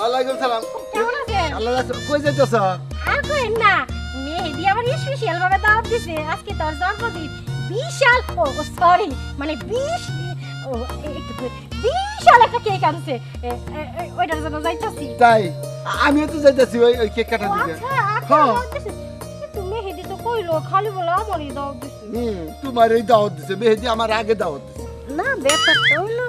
ওয়ালাইকুম সালাম। কেমন আছেন? আল্লাহ রাখছে কই যাইতেছ? আর না মেহেদি আমার স্পেশাল ভাবে দাওয়াত দিছে। আজকে তোর জন্মদিন বিশাল ও সরি মানে বিশ ও একটু বিশাল একটা কেক আনছে। ওইটার জন্য যাইতাছি। তাই? আমিও তো যাইতেছি ওই ওই কেক কাটার ও দিকে। আচ্ছা হ্যাঁ। কিন্তু মেহেদি তো কইলো খালি বলে আমারই দাওয়াত দিছে। হুম তোমার এই দাওয়াত দিছে। মেহেদি আমার আগে দাওয়াত দিছে। না ব্যাপারটা হলো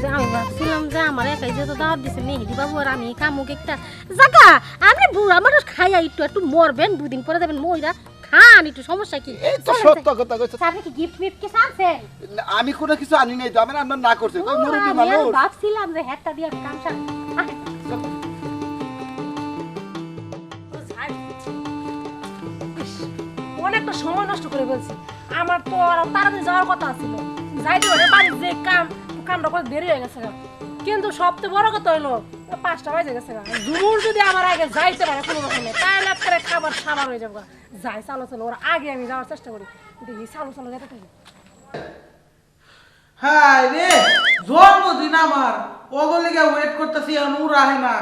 যে আমি ভাবছিলাম যে আমার একাই যেহেতু দাওয়াত দিছে মেহেদি বাবু আর আমি কামুক একটা জাগা। আপনি বুড়া মানুষ খাইয়া একটু একটু মরবেন দুদিন পরে যাবেন মইরা খান একটু সমস্যা কি? এই তো সত্য কথা কইছ। আপনি কি গিফট মিফট কি আনছেন? আমি কোনো কিছু আনি নাই তো আমি রান্না না করছি। কই আমি মানুষ? ভাবছিলাম যে হেটটা দিয়ে কাম অনেকটা সময় নষ্ট করে ফেলছি। আমার তো আরও তাড়াতাড়ি যাওয়ার কথা ছিল। যাইতে পারে বাড়ির যে কাম, কামটা করে দেরি হয়ে গেছে কিন্তু সবচেয়ে বড় কথা হইল ও পাঁচটা বাজে গেছে। জুমুর যদি আমার আগে যাইতে পারে কোনো রকমে, তাহলে করে খাবার সাবার হয়ে যাবে। যাই, চালো চালো, ওর আগে আমি যাওয়ার চেষ্টা করি। দেখি, চালো চালো, যেতে থাকি। হায় রে, জন্মদিন আমার। ওগুলিকে ওয়েট করতেছি এখন উড়া হয় না।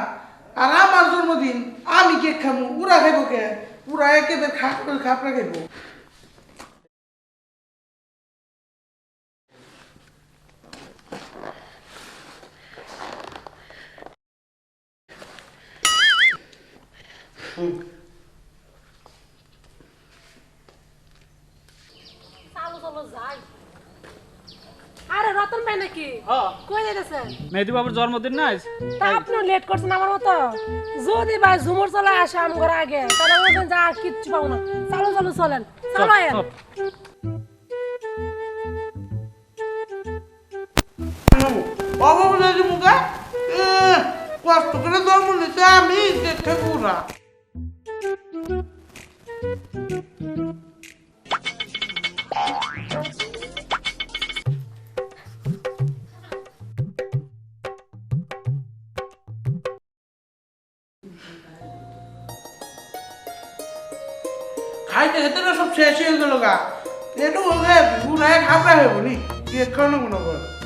আর আমার জন্মদিন, আমি কেক খামু উড়া খাইব কে? উড়া একেবারে খাপ করে খাপড়া খাইব Fala, যাই। আরে রতন ভাই নাকি? কই যাইতেছেন? মেহেদি বাবুর জন্মদিন না আজ? তা আপনিও লেট করছেন আমার মতো? যদি ভাই ঝুমুর চলে আসে আমার আগে তাহলে বলবেন যে কিচ্ছু পাবো না। চালু চালু চলেন। চলো আয়েন। চল। মুখে? কষ্ট করে জন্ম নিতে আমি কেক খাইব খাইতে খেতে সব শেষ হয়ে গেল গা। একটু ওকে উড়ায় খাপড়া হইব নি। কেক খাওয়ানো মনে করে কিরে।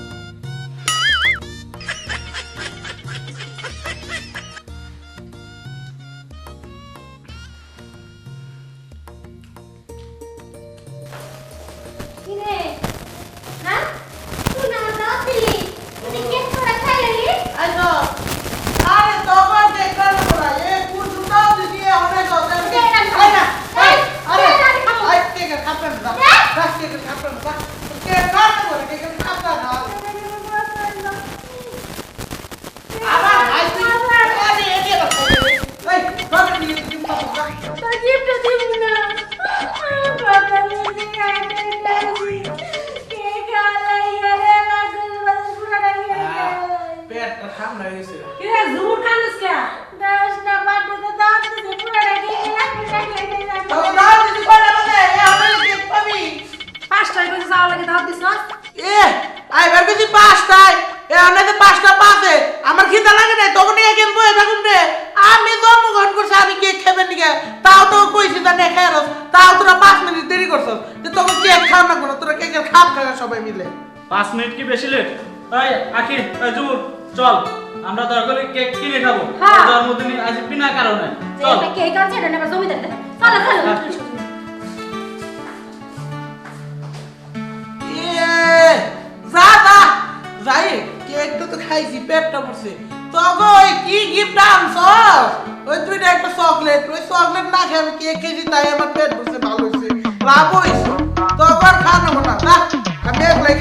বেজে দাওয়াত দিস এ আই বার কিছু পাঁচটায়। এ অনেকে পাঁচটা পাঁচে আমার খিদা লাগে না তখন নিয়ে কেন বই থাকুন রে। আমি জন্মগ্রহণ করছি আমি কেক খাবেন নিকে তাও তো কইছি তা নে খেয়ে তাও তোরা পাঁচ মিনিট দেরি করছস। যে তখন কেক খাও না কোনো তোরা কেকের খাপ খাওয়া সবাই মিলে। পাঁচ মিনিট কি বেশি লেট? আখি এই জুমুর চল। আমরা দরকার কেক কিনে খাব। হ্যাঁ। জন্মদিন আজ বিনা কারণে। চল। কেক আছে এটা নেবার জমি দিতে চলো চলো। খাইছি, পেটটা পড়ছে তগো ওই কি গিফট আনছস ওই দুইটা একটা চকলেট ওই চকলেট না খেয়ে আমি কেক খেয়েছি তাই আমার পেট পড়ছে ভালো হয়েছে। লাভ হয়েছে। তগো আর খাওয়া না আমি এক লাই